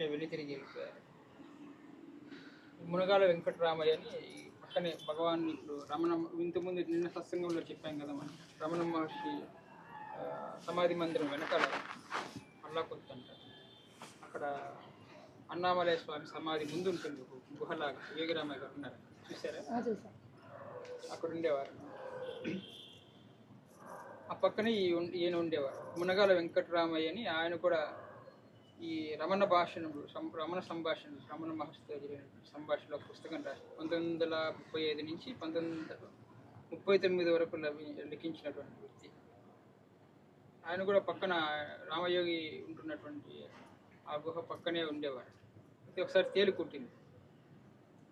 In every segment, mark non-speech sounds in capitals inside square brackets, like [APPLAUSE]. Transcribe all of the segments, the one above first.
వెంటనే వెళ్ళి తిరిగి మునగాల వెంకటరామయ్య అని పక్కనే భగవాన్ ఇప్పుడు రమణ ఇంతకుముందు నిన్న సత్సంగంలో చెప్పాం కదా మనం రమణ మహర్షి సమాధి మందిరం వెనకాల అల్లాకొత్తు అంటారు అక్కడ అన్నామలయ స్వామి సమాధి ముందు ఉంటుంది గుహలాగా యోగిరామయ్య గారు ఉన్నారు. చూసారా అక్కడ ఉండేవారు. ఆ పక్కనే ఈయన ఉండేవారు. మునగాల వెంకటరామయ్య అని ఆయన కూడా ఈ రమణ భాషణములు సం- రమణ సంభాషణలు రమణ మహర్షితో జరిగిన సంభాషణలో పుస్తకం రాసి పంతొమ్మిది వందల ముప్పై ఐదు నుంచి పంతొమ్మిది వందల ముప్పై తొమ్మిది వరకు లభి- లిఖించినటువంటి వ్యక్తి. ఆయన కూడా పక్కన రామయోగి ఉంటున్నటువంటి ఆ గుహ పక్కనే ఉండేవారు. అయితే ఒకసారి తేలు కుట్టింది.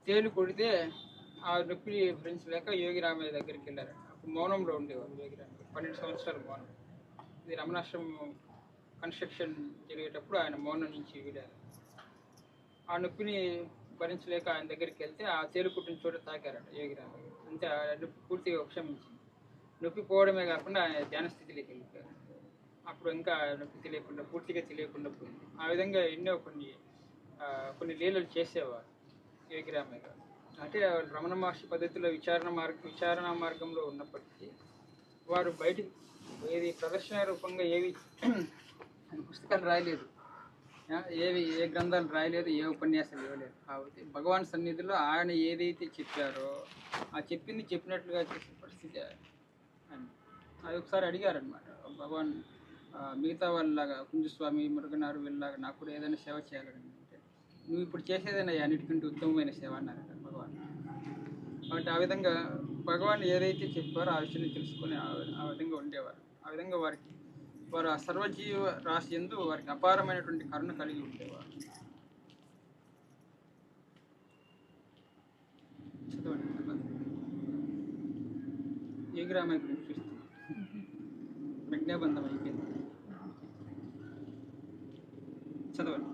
తేలు కొడితే ఆ నొప్పి భరించలేక యోగి రామయ్య దగ్గరికి వెళ్ళారు. అప్పుడు మౌనంలో ఉండేవారు యోగి రామయ్య. పన్నెండు సంవత్సరాలు మౌనం. ఇది రమణాశ్రమం కన్స్ట్రక్షన్ జరిగేటప్పుడు ఆయన మౌనం నుంచి వీడారు. ఆ నొప్పిని భరించలేక ఆయన దగ్గరికి వెళ్తే ఆ తేలుకుట్టిన చోట తాకారట యోగిరామ అంతే ఆ నొప్పి పూర్తిగా ఉపశమించింది. నొప్పి పోవడమే కాకుండా ఆయన ధ్యాన స్థితిలోకి వెళ్ళిపోయారు. అప్పుడు ఇంకా నొప్పి తెలియకుండా పూర్తిగా తెలియకుండా పోయింది. ఆ విధంగా ఎన్నో కొన్ని కొన్ని లీలలు చేసేవారు యోగిరామయ్య గారు. అంటే రమణ మహర్షి పద్ధతిలో విచారణ మార్గ విచారణ మార్గంలో ఉన్నప్పటికీ వారు బయటికి ఏది ప్రదర్శన రూపంగా ఏవి ఆయన పుస్తకాలు రాయలేదు. ఏవి ఏ గ్రంథాలు రాయలేదు ఏ ఉపన్యాసాలు ఇవ్వలేదు. కాబట్టి భగవాన్ సన్నిధిలో ఆయన ఏదైతే చెప్పారో ఆ చెప్పింది చెప్పినట్లుగా చేసే పరిస్థితి ఆయన అది ఒకసారి అడిగారనమాట భగవాన్ మిగతా వాళ్ళలాగా కుంజస్వామి మురుగనారు వీళ్ళలాగా నాకు కూడా ఏదైనా సేవ చేయాలని అంటే నువ్వు ఇప్పుడు చేసేదైనా అన్నిటికంటే ఉత్తమమైన సేవ అన్నారు భగవాన్. కాబట్టి ఆ విధంగా భగవాన్ ఏదైతే చెప్పారో ఆ విషయాన్ని తెలుసుకొని ఆ విధంగా ఉండేవారు. ఆ విధంగా వారికి వారు ఆ సర్వజీవ రాశి ఎందు వారికి అపారమైనటువంటి కరుణ కలిగి ఉండేవారు. ఏ యోగిరామయ్య గురించి చూస్తున్నాం ప్రజ్ఞాబంధం అయిపోయింది చదవండి.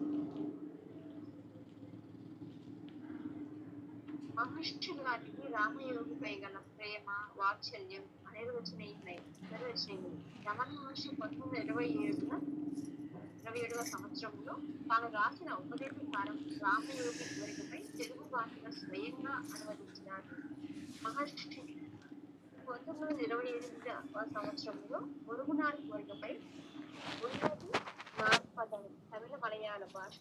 మహర్షుల వారికి రామయోగిపై గల ప్రేమ వాత్సల్యం అనిర్వచనీయులై నిర్వచనీయులు రమణ మహర్షి పంతొమ్మిది ఇరవై ఏడున ఇరవై ఏడవ సంవత్సరంలో తాను రాసిన ఉపదేశకారం రామయోగి కోరికపై తెలుగు భాషలో స్వయంగా అనువదించినారు మహర్షి పంతొమ్మిది వందల ఇరవై ఎనిమిదవ సంవత్సరంలో మురుగునాడు కోరికపై ఉన్నది నార్పదం తమిళ మలయాళ భాష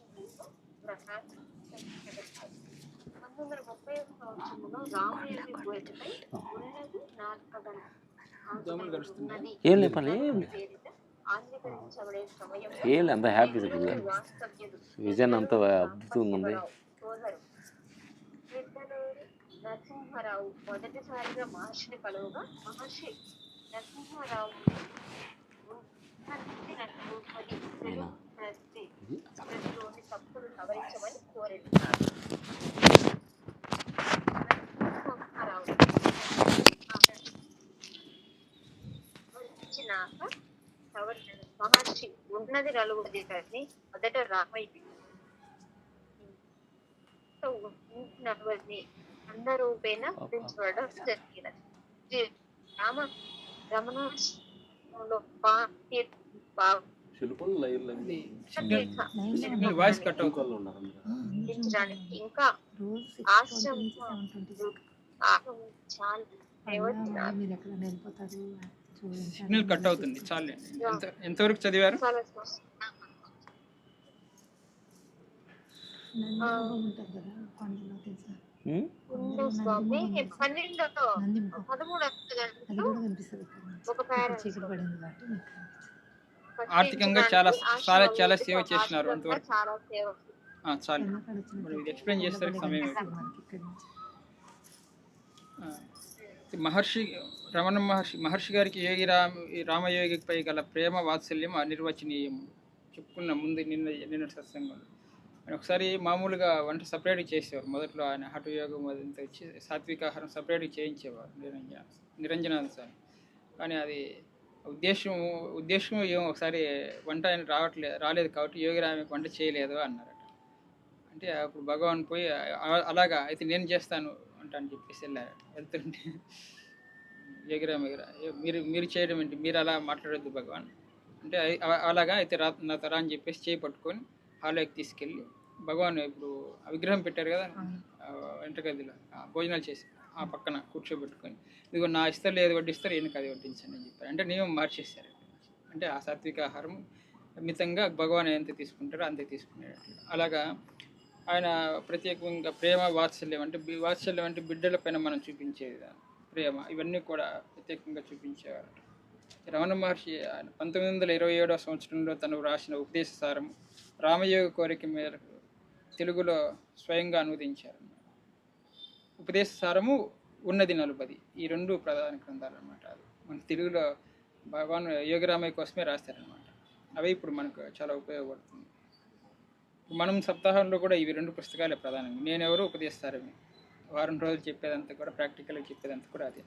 గ్రంథాన్ని పంతొమ్మిది వందల ముప్పై సంవత్సరంలో ఉన్నది నార్పదం ఏం లేదు ఏం అంత హ్యాపీ ఉంది. విజన్ అంత అద్భుతంగా ఉంది. నరసింహారావు మొదటిసారిగా మహర్షిని కలువగా మహర్షి నరసింహారావు ప్రతిలోని తప్పులు సవరించమని కోరింది నరసింహారావు వచ్చినాక సవరణ మహర్షి ఉన్నది నలుగురిది కానీ మొదట రామయ్య నలుగురిని అందరూపేణ పెంచబడడం జరిగినది ఇది రామ రమణలో ఇంకా ఆశ్రమం ఆశ్రమం చాలా సిగ్నల్ కట్ అవుతుంది. చాలే. ఎంత ఎంతవరకు చదివారు. ఆర్థికంగా చాలా చాలా చాలా సేవ చేసినారు అంతవరకు. చాలా మరి ఇది చేసేసరికి కొండ సమయం మహర్షి రమణ మహర్షి మహర్షి గారికి యోగి రామ ఈ రామయోగిపై గల ప్రేమ వాత్సల్యం అనిర్వచనీయం చెప్పుకున్న ముందు నిన్న నిన్న సత్సంగంలో ఆయన ఒకసారి మామూలుగా వంట సపరేట్గా చేసేవారు. మొదట్లో ఆయన హఠ యోగం అదంతా వచ్చి సాత్వికాహారం సపరేట్గా చేయించేవారు నిరంజన నిరంజనాథ స్వామి. కానీ అది ఉద్దేశం ఉద్దేశం ఏమో ఒకసారి వంట ఆయన రావట్లేదు రాలేదు కాబట్టి యోగిరామి వంట చేయలేదు అన్నారట. అంటే అప్పుడు భగవాన్ పోయి అలాగా అయితే నేను చేస్తాను అంట అని చెప్పేసి వెళ్ళారు వెళ్తుంటే ఎగిరా ఎగిరా మీరు మీరు చేయడం ఏంటి? మీరు అలా మాట్లాడొద్దు భగవాన్. అంటే అలాగా అయితే రా నా తరా అని చెప్పేసి చేయి పట్టుకొని హాల్లోకి తీసుకెళ్ళి భగవాన్ ఇప్పుడు ఆ విగ్రహం పెట్టారు కదా వెంటగదిలో ఆ, భోజనాలు చేసి ఆ పక్కన కూర్చోబెట్టుకొని ఇదిగో నా ఇస్తారు లేదు వడ్డిస్తారు ఈయనకు అది వడ్డించండి అని చెప్పారు. అంటే నియమం మార్చేశారు. అంటే ఆ సాత్విక ఆహారం మితంగా భగవాన్ ఎంత తీసుకుంటారో అంతే తీసుకునేటట్లు అలాగా ఆయన ప్రత్యేకంగా ప్రేమ వాత్సల్యం అంటే వాత్సల్యం అంటే బిడ్డల పైన మనం చూపించే ప్రేమ ఇవన్నీ కూడా ప్రత్యేకంగా చూపించేవారు రమణ మహర్షి ఆయన పంతొమ్మిది వందల ఇరవై ఏడవ సంవత్సరంలో తను రాసిన ఉపదేశసారం రామయోగ కోరిక మేరకు తెలుగులో స్వయంగా అనువదించారు. ఉపదేశ సారము ఉన్నది నలుపది ఈ రెండు ప్రధాన గ్రంథాలు అనమాట అది మన తెలుగులో భగవాన్ యోగరామయ్య కోసమే రాస్తారనమాట అవి ఇప్పుడు మనకు చాలా ఉపయోగపడుతుంది. మనం సప్తాహంలో కూడా ఇవి రెండు పుస్తకాలే ప్రధానంగా. నేను ఎవరు ఉపదేశిస్తారని వారం రోజులు చెప్పేదంతా కూడా ప్రాక్టికల్గా చెప్పేదంతా కూడా అదే.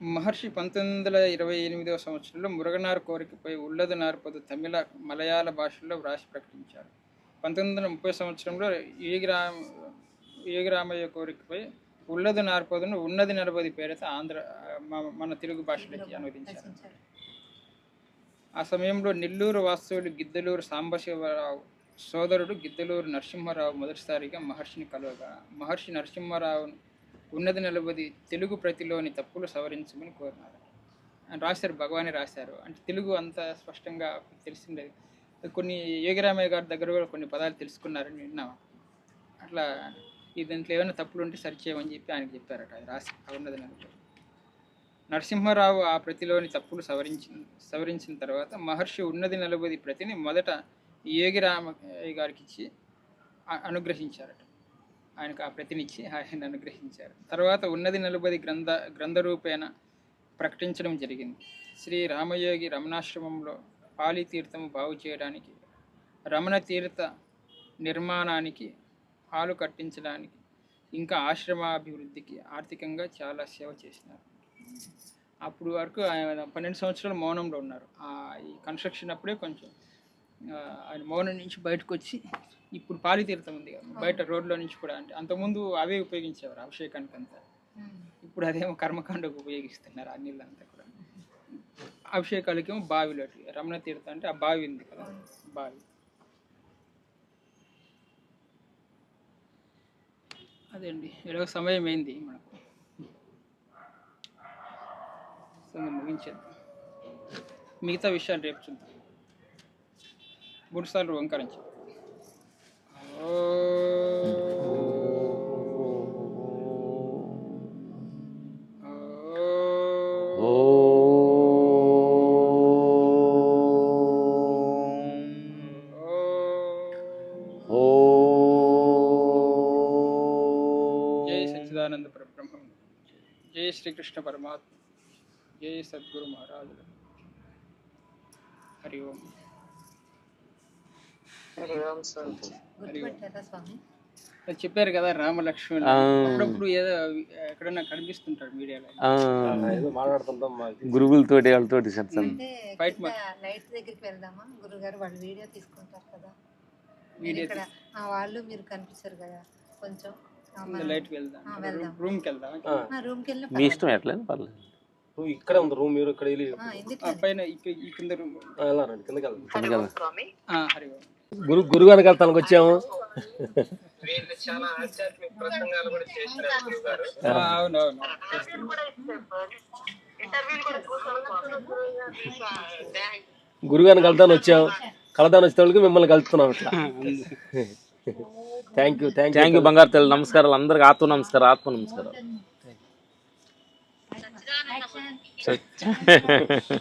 మహర్షి పంతొమ్మిది వందల ఇరవై ఎనిమిదవ సంవత్సరంలో మురగనార్ కోరికపై ఉల్లదు నార్పదు తమిళ మలయాళ భాషల్లో వ్రాసి ప్రకటించారు. పంతొమ్మిది వందల ముప్పై సంవత్సరంలో యోగిరామ యోగిరామయ్య కోరికపై ఉల్లదు నార్పదును ఉన్నది నరపది పేరుతో ఆంధ్ర మన తెలుగు భాషలోకి అనువదించారు. ఆ సమయంలో నెల్లూరు వాస్తవుడు గిద్దలూరు సాంబశివరావు సోదరుడు గిద్దలూరు నరసింహారావు మొదటిసారిగా మహర్షిని కలవగా మహర్షి నరసింహారావును ఉన్నది నిలబడి తెలుగు ప్రతిలోని తప్పులు సవరించమని కోరినారు. ఆయన రాశారు భగవానే రాశారు. అంటే తెలుగు అంత స్పష్టంగా తెలిసిండేది. కొన్ని యోగిరామయ్య గారి దగ్గర కూడా కొన్ని పదాలు తెలుసుకున్నారని విన్నాం. అట్లా ఈ దీంట్లో ఏమైనా తప్పులు ఉంటే సరిచేయమని చెప్పి ఆయన చెప్పారట రాసి ఉన్నది నిలబడి నరసింహారావు ఆ ప్రతిలోని తప్పులు సవరించిన సవరించిన తర్వాత మహర్షి ఉన్నది నలభై ప్రతిని మొదట యోగిరామయ్య గారికి ఇచ్చి అనుగ్రహించారట. ఆయనకు ఆ ప్రతినిచ్చి ఆయన అనుగ్రహించారు. తర్వాత ఉన్నది నలభై గ్రంథ గ్రంథరూపేణ ప్రకటించడం జరిగింది. శ్రీ రామయోగి రమణాశ్రమంలో పాలి తీర్థము బాగు చేయడానికి రమణ తీర్థ నిర్మాణానికి హాలు కట్టించడానికి ఇంకా ఆశ్రమాభివృద్ధికి ఆర్థికంగా చాలా సేవ చేసినారు. అప్పుడు వరకు ఆయన పన్నెండు సంవత్సరాలు మౌనంలో ఉన్నారు. ఆ ఈ కన్స్ట్రక్షన్ అప్పుడే కొంచెం ఆయన మౌనం నుంచి బయటకు వచ్చి ఇప్పుడు పాలితీర్థం ఉంది కదా బయట రోడ్లో నుంచి కూడా అంటే అంతకుముందు అవే ఉపయోగించేవారు అభిషేకానికి అంతా. ఇప్పుడు అదేమో కర్మకాండకు ఉపయోగిస్తున్నారు ఆ నీళ్ళంతా కూడా. అభిషేకాలకేమో బావిలో రమణ తీర్థం అంటే ఆ బావి ఉంది కదా బావి. అదే అండి ఎలాగో సమయం అయింది మనకు. సో ముగించేద్దాం. మిగతా విషయాలు రేపు చూద్దాం. మూడు సార్లు ఓంకరించాం జై సచ్చిదానంద పరబ్రహ్మం. జై శ్రీకృష్ణ పరమాత్మ. జై సద్గురు మహారాజు హరి ఓం. గుర్తుపెట్టారా స్వామి? అది చెప్పారు కదా రామలక్ష్మణ్. అప్పుడప్పుడు ఏదో ఎక్కడన్నా కనిపిస్తుంటాడు మీడియాలో. బయట కింద లైట్ దగ్గరికి వెళ్దామా? గురుగారు వాళ్ళు వీడియో తీసుకుంటారు కదా. మీరు వీడియో ఇక్కడ ఆ, వాళ్ళు మీరు కనిపిస్తారు కదా కొంచెం. లైట్ వెళ్దాం. రూమ్కి వెళ్దాం ఆ, రూమ్కి వెళ్ళిన మీ ఇష్టం ఎట్లయినా పర్లేదు. నువ్వు ఇక్కడే ఉంది రూమ్ మీరు ఇక్కడ వెళ్ళి ఎందుకు ఆ పైన ఇక్కడ ఈ కింద రూమ్ ఆ, వెళ్ళారండి కిందకి హరి ఓం గురు గురుగారికి వెళ్తానికి వచ్చాము. గురుగారిని కలుద్దాని వచ్చాము కలదాని వచ్చే. వాళ్ళకి మిమ్మల్ని కలుస్తున్నాం ఇట్లా. Thank you thank thank you బంగారు తల్లి. నమస్కారాలు. అందరికి ఆత్మ నమస్కారం ఆత్మ నమస్కారం. So [LAUGHS] [LAUGHS]